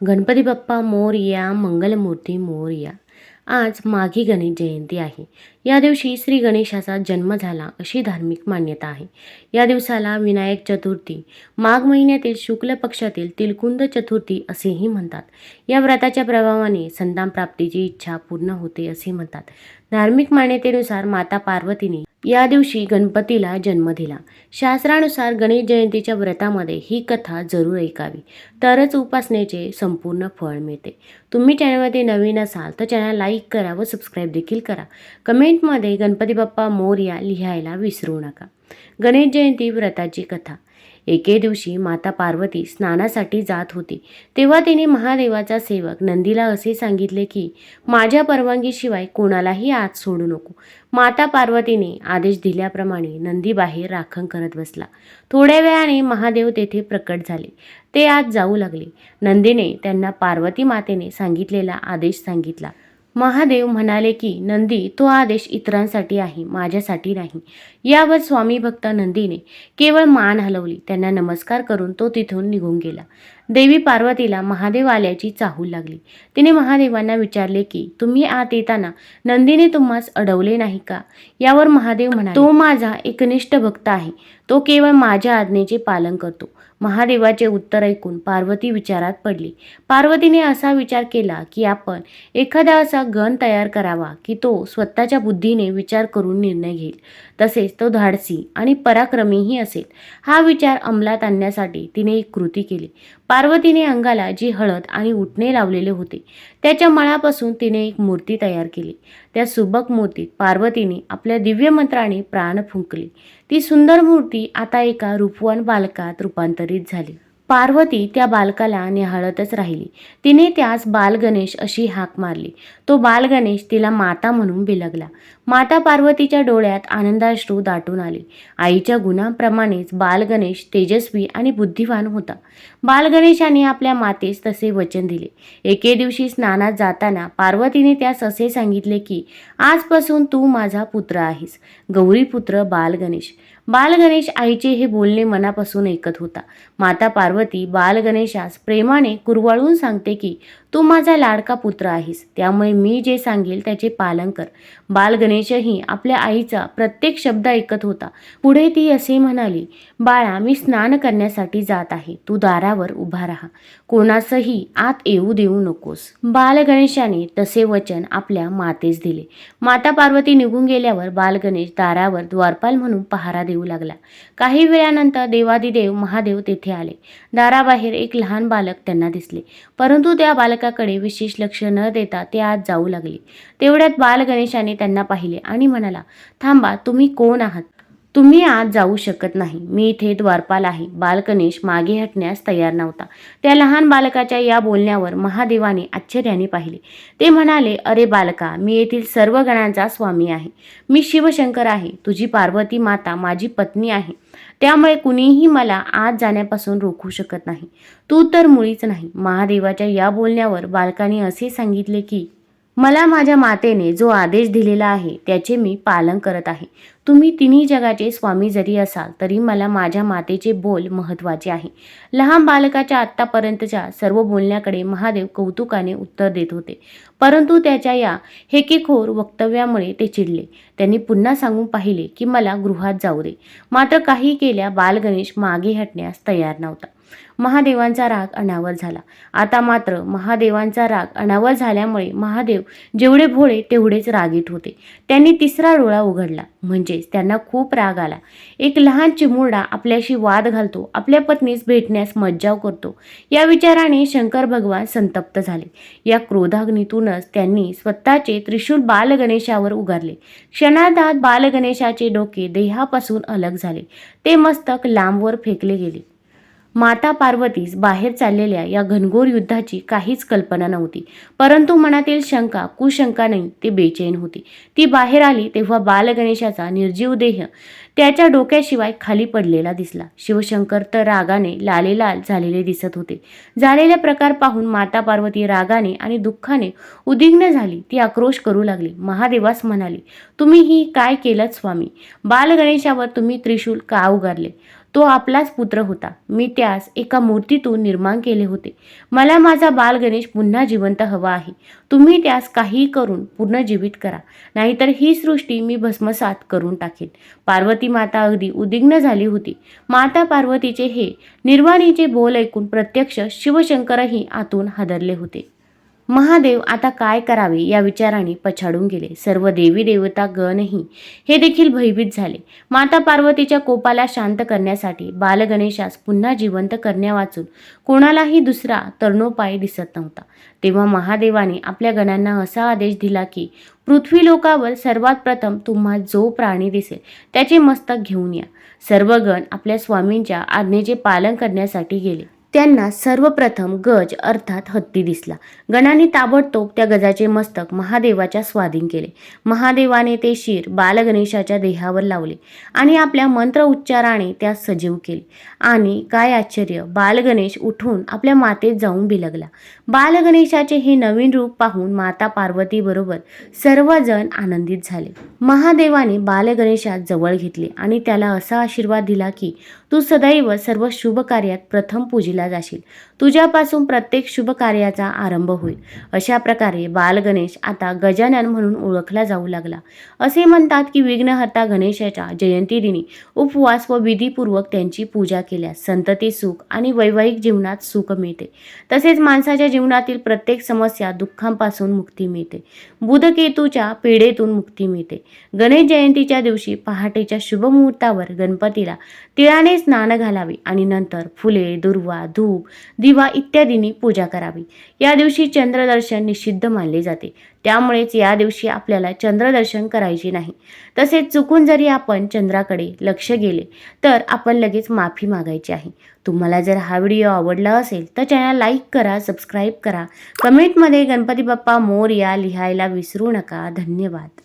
गणपती बाप्पा मोरया मंगलमूर्ती मोरया आज माघी गणेश जयंती आहे. या दिवशी श्री गणेशाचा जन्म झाला अशी धार्मिक मान्यता आहे. या दिवसाला विनायक चतुर्थी माघ महिन्यातील शुक्ल पक्षातील तिलकुंद चतुर्थी असेही म्हणतात. या व्रताच्या प्रभावाने संतान प्राप्तीची इच्छा पूर्ण होते असे म्हणतात. धार्मिक मान्यतेनुसार माता पार्वतीने या दिवशी गणपतीला जन्म दिला. शास्त्रानुसार गणेश जयंतीच्या व्रतामध्ये ही कथा जरूर ऐकावी. तरच उपासनेचे संपूर्ण फळ मिळते. तुम्ही चॅनलमध्ये नवीन असाल तर चॅनल लाईक करा व सबस्क्राईब देखील करा. कमेंटमध्ये गणपती बाप्पा मोर्या लिहायला विसरू नका. गणेश जयंती व्रताची कथा. एके दिवशी माता पार्वती स्नानासाठी जात होती. तेव्हा तिने महादेवाचा सेवक नंदीला असे सांगितले की माझ्या परवानगीशिवाय कोणालाही आत सोडू नको. माता पार्वतीने आदेश दिल्याप्रमाणे नंदी बाहेर राखण करत बसला. थोड्या वेळाने महादेव तेथे प्रकट झाले. ते आत जाऊ लागले. नंदीने त्यांना पार्वती मातेने सांगितलेला आदेश सांगितला. महादेव म्हणाले की नंदी तो आदेश इतरांसाठी आहे माझ्यासाठी नाही. यावर स्वामी भक्त नंदीने केवळ मान हलवली. त्यांना नमस्कार करून तो तिथून निघून गेला. देवी पार्वतीला महादेव आल्याची चाहूल लागली. तिने महादेवांना विचारले की तुम्ही आत येताना नंदीने तुम्हास अडवले नाही का? यावर महादेव म्हणाले तो माझा एकनिष्ठ भक्त आहे. तो केवळ माझ्या आज्ञेचे पालन करतो. महादेवाचे उत्तर ऐकून पार्वती विचारात पडली. पार्वतीने असा विचार केला की आपण एखादा असा गण तयार करावा की तो स्वतःच्या बुद्धीने विचार करून निर्णय घेईल. तसेच तो धाडसी आणि पराक्रमीही असेल. हा विचार अंमलात आणण्यासाठी तिने एक कृती केली. पार्वतीने अंगाला जी हळद आणि उठणे लावलेले होते त्याच्या मळापासून तिने एक मूर्ती तयार केली. त्या सुबक मूर्तीत पार्वतीने आपल्या दिव्य मंत्राने प्राण फुंकले. ती सुंदर मूर्ती आता एका रूपवान बालकात रूपांतरित झाली. पार्वती त्या बालकाला निहाळतच राहिली. तिने त्यास बालगणेश अशी हाक मारली. तो बालगणेश तिला माता म्हणून बिलगला. माता पार्वतीच्या डोळ्यात आनंदाश्रू दाटून आले. आईच्या गुणांप्रमाणेच बालगणेश तेजस्वी आणि बुद्धिवान होता. बालगणेशाने आपल्या मातेस तसे वचन दिले. एके दिवशी स्नानात जाताना पार्वतीने त्यास असे सांगितले की आजपासून तू माझा पुत्र आहेस. गौरीपुत्र बालगणेश. बालगणेश आईचे हे बोलणे मनापासून ऐकत होता. माता पार्वती बालगणेशास प्रेमाने कुरवाळून सांगते की तू माझा लाडका पुत्र आहेस. त्यामुळे मी जे सांगेल त्याचे पालन कर. बालगणेशही आपल्या आईचा प्रत्येक शब्द ऐकत होता. पुढे ती असे म्हणाली बाळा मी स्नान करण्यासाठी जात आहे. तू दारावर उभा राहा. कोणासही आत येऊ देऊ नकोस. बालगणेशाने तसे वचन आपल्या मातेस दिले. माता पार्वती निघून गेल्यावर बालगणेश दारावर द्वारपाल म्हणून पहारा देऊ लागला. काही वेळानंतर देवादिदेव महादेव तेथे आले. दाराबाहेर एक लहान बालक त्यांना दिसले. परंतु त्या बालक बालकाकडे विशेष लक्ष न देता ते आत जाऊ लागले. तेवढ्यात बाल गणेशाने त्यांना पाहिले आणि म्हणाला थांबा तुम्ही कोण आहात? तुम्ही आज जाऊ शकत नाही. मी इथे द्वारपाल आहे. बालकनेश मागे हटण्यास तयार नव्हता. त्या लहान बालकाच्या या बोलण्यावर महादेवाने आश्चर्याने पाहिले. ते म्हणाले अरे बालका मी येथील सर्व गणांचा स्वामी आहे. मी शिवशंकर आहे. तुझी पार्वती माता माझी पत्नी आहे. त्यामुळे कुणीही मला आत जाण्यापासून रोखू शकत नाही. तू तर मुळीच नाही. महादेवाच्या या बोलण्यावर बालकाने असे सांगितले की मला माझ्या मातेने जो आदेश दिलेला आहे त्याचे मी पालन करत आहे. तुम्ही तिन्ही जगाचे स्वामी जरी असाल तरी मला माझ्या मातेचे बोल महत्त्वाचे आहे. लहान बालकाच्या आत्तापर्यंतच्या सर्व बोलण्याकडे महादेव कौतुकाने उत्तर देत होते. परंतु त्याच्या या हेकेखोर वक्तव्यामुळे ते चिडले. त्यांनी पुन्हा सांगून पाहिले की मला गृहात जाऊ दे. मात्र काही केल्या बालगणेश मागे हटण्यास तयार नव्हता. महादेवांचा राग अनावर झाला. आता मात्र महादेवांचा राग अनावर झाल्यामुळे महादेव जेवढे भोळे तेवढेच रागीट होते. त्यांनी तिसरा डोळा उघडला. म्हणजे म्हणजेच त्यांना खूप राग आला. एक लहान चिमुरडा आपल्याशी वाद घालतो आपल्या पत्नीस भेटण्यास मज्जाव करतो. या विचाराने शंकर भगवान संतप्त झाले. या क्रोधाग्नीतूनच त्यांनी स्वतःचे त्रिशूल बालगणेशावर उगारले. क्षणार्धात बालगणेशाचे डोके देहापासून अलग झाले. ते मस्तक लांबवर फेकले गेले. माता पार्वतीस बाहेर चाललेल्या या घनघोर युद्धाची काहीच कल्पना नव्हती. परंतु मनातील शंका कुशंका नाही ते बेचैन होती. ती बाहेर आली तेव्हा बालगणेशाचा निर्जीव देह त्याच्या डोक्याशिवाय खाली पडलेला दिसला. शिवशंकर तर रागाने लालेलाल झालेले दिसत होते. झालेले प्रकार पाहून माता पार्वती रागाने आणि दुःखाने उद्विग्न झाली. ती आक्रोश करू लागली. महादेवास म्हणाली तुम्ही ही काय केलं स्वामी? बालगणेशावर तुम्ही त्रिशूल का उगारले? तो आपलाच पुत्र होता. मी त्यास एका मूर्तीतून निर्माण केले होते. मला माझा बाल गणेश पुन्हा जिवंत हवा आहे. तुम्ही त्यास काहीही करून पुनर्जीवित करा. नाहीतर ही सृष्टी मी भस्मसात करून टाकेन. पार्वती माता अगदी उद्विग्न झाली होती. माता पार्वतीचे हे निर्वाणीचे बोल ऐकून प्रत्यक्ष शिवशंकरही आतून हादरले होते. महादेव आता काय करावे या विचाराने पछाडून गेले. सर्व देवी देवता गणही हे देखील भयभीत झाले. माता पार्वतीच्या कोपाला शांत करण्यासाठी बालगणेशास पुन्हा जिवंत करण्यावाचून कोणालाही दुसरा तरुणोपाय दिसत नव्हता. तेव्हा महादेवाने आपल्या गणांना असा आदेश दिला की पृथ्वी लोकावर सर्वात प्रथम तुम्हा जो प्राणी दिसेल त्याचे मस्तक घेऊन या. सर्व गण आपल्या स्वामींच्या आज्ञेचे पालन करण्यासाठी गेले. त्यांना सर्वप्रथम गज अर्थात हत्ती दिसला. गणाने ताबडतोब त्या गजाचे मस्तक महादेवाच्या स्वाधीन केले. महादेवाने ते शिर बालगणेशाच्या देहावर लावले आणि आपल्या मंत्र उच्चाराने त्यास सजीव केले. आणि काय आश्चर्य बालगणेश उठून आपल्या मातेत जाऊन बिलगला. बालगणेशाचे हे नवीन रूप पाहून माता पार्वतीबरोबर सर्वजण आनंदित झाले. महादेवाने बालगणेशात जवळ घेतले आणि त्याला असा आशीर्वाद दिला की तू सदैव सर्व शुभ कार्यात प्रथम पूजिला जाशील. तुझ्यापासून प्रत्येक शुभ कार्याचा आरंभ होईल. अशा प्रकारे बालगणेश आता गजानन म्हणून ओळखला जाऊ लागला. असे म्हणतात की विघ्नहर्ता गणेशाच्या जयंतीदिनी उपवास व विधीपूर्वक त्यांची पूजा केल्यास संतती सुख आणि वैवाहिक जीवनात सुख मिळते. तसेच माणसाच्या जीवनातील प्रत्येक समस्या दुःखांपासून मुक्ती मिळते. बुधकेतूच्या पिढेतून मुक्ती मिळते. गणेश जयंतीच्या दिवशी पहाटेच्या शुभ मुहूर्तावर गणपतीला तिळाने स्नान घालावे आणि नंतर फुले दुर्वा धूप दिवा इत्यादींनी पूजा करावी. या दिवशी चंद्रदर्शन निषिद्ध मानले जाते. त्यामुळेच या दिवशी आपल्याला चंद्रदर्शन करायचे नाही. तसेच चुकून जरी आपण चंद्राकडे लक्ष गेले तर आपण लगेच माफी मागायची आहे. तुम्हाला जर हा व्हिडिओ आवडला असेल तर चॅनल लाईक करा सबस्क्राईब करा. कमेंटमध्ये गणपती बाप्पा मोर या लिहायला विसरू नका. धन्यवाद.